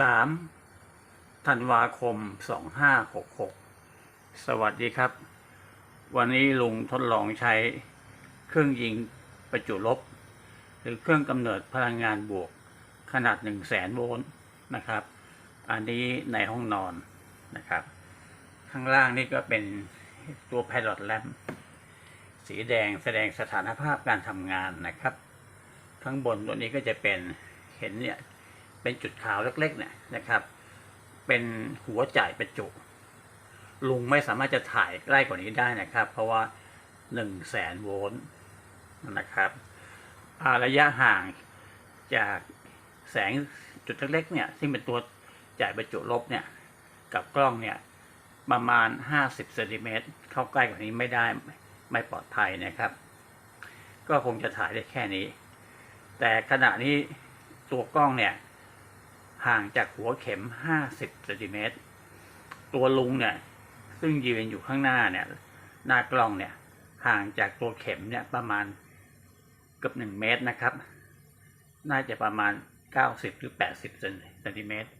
สามธันวาคมสองห้าหกหกสวัสดีครับ วันนี้ลุงทดลองใช้เครื่องยิงประจุลบ หรือเครื่องกำเนิดพลังงานบวกขนาด1 0 0 0 0แสนโวลต์นะครับ อันนี้ในห้องนอนนะครับ ข้างล่างนี่ก็เป็นตัว Pilot Lamp สีแดงแสดงสถานภาพการทำงานนะครับ ข้างบนตัวนี้ก็จะเป็นเห็นเนี่ย เป็นจุดขาวเล็กๆเนี่ยนะครับ เป็นหัวจ่ายประจุ ลุงไม่สามารถจะถ่ายใกล้กว่านี้ได้นะครับ เพราะว่า1 0 0 0 0แสนโวลต์นะครับระยะห่างจากแสงจุดเล็กๆเนี่ยซึ่งเป็นตัวจ่ายประจุลบเนี่ยกับกล้องเนี่ยประมาณ 50เซนติเมตรเข้าใกล้กว่านี้ไม่ได้ไม่ปลอดภัยนะครับ ก็คงจะถ่ายได้แค่นี้ แต่ขณะนี้ตัวกล้องเนี่ย ห่างจากหัวเข็ม50เซนติเมตร ตัวลุงเนี่ย ซึ่งยืนอยู่ข้างหน้าเนี่ย หน้ากล้องเนี่ย ห่างจากตัวเข็มเนี่ยประมาณเกือบ1เมตรนะครับ น่าจะประมาณ90หรือ80เซนติเมตร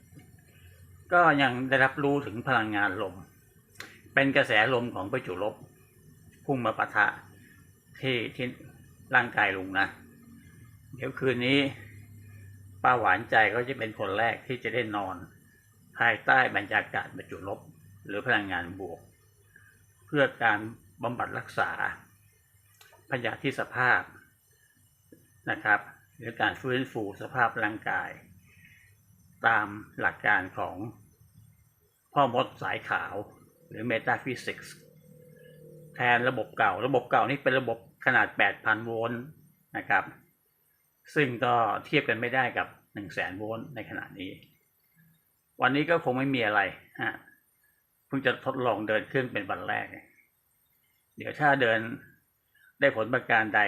ก็ยังได้รับรู้ถึงพลังงานลม เป็นกระแสลมของประจุลบ พุ่งมาปะทะที่ที่ร่างกายลุงนะ เดี๋ยวคืนนี้ ป้าหวานใจก็จะเป็นคนแรกที่จะได้นอน ภายใต้บรรยากาศบรรจุลบ หรือพลังงานบวก เพื่อการบำบัดรักษาพยาธิสภาพนะครับ หรือการฟื้นฟูสภาพร่างกาย ตามหลักการของพ่อมดสายขาวหรือ Metaphysics แทนระบบเก่า ระบบเก่านี่เป็นระบบขนาด 8,000 โวลต์นะครับ ซึ่งก็เทียบกันไม่ได้กับ1 0 0 0 0แสนโวลต์ในขณะนี้ วันนี้ก็คงไม่มีอะไรฮะเพิ่งจะทดลองเดินเครื่องเป็นวันแรก เดี๋ยวถ้าเดินได้ผลประการใด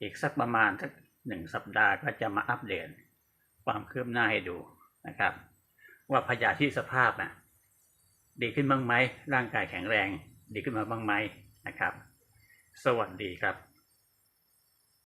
อีกสักประมาณสักหนึ่งสัปดาห์ก็จะมาอัปเดตความคืบหน้าให้ดูนะครับ ว่าพยาธิสภาพนะดีขึ้นบ้างไหมร่างกายแข็งแรง ดีขึ้นมาบ้างไหมนะครับ สวัสดีครับ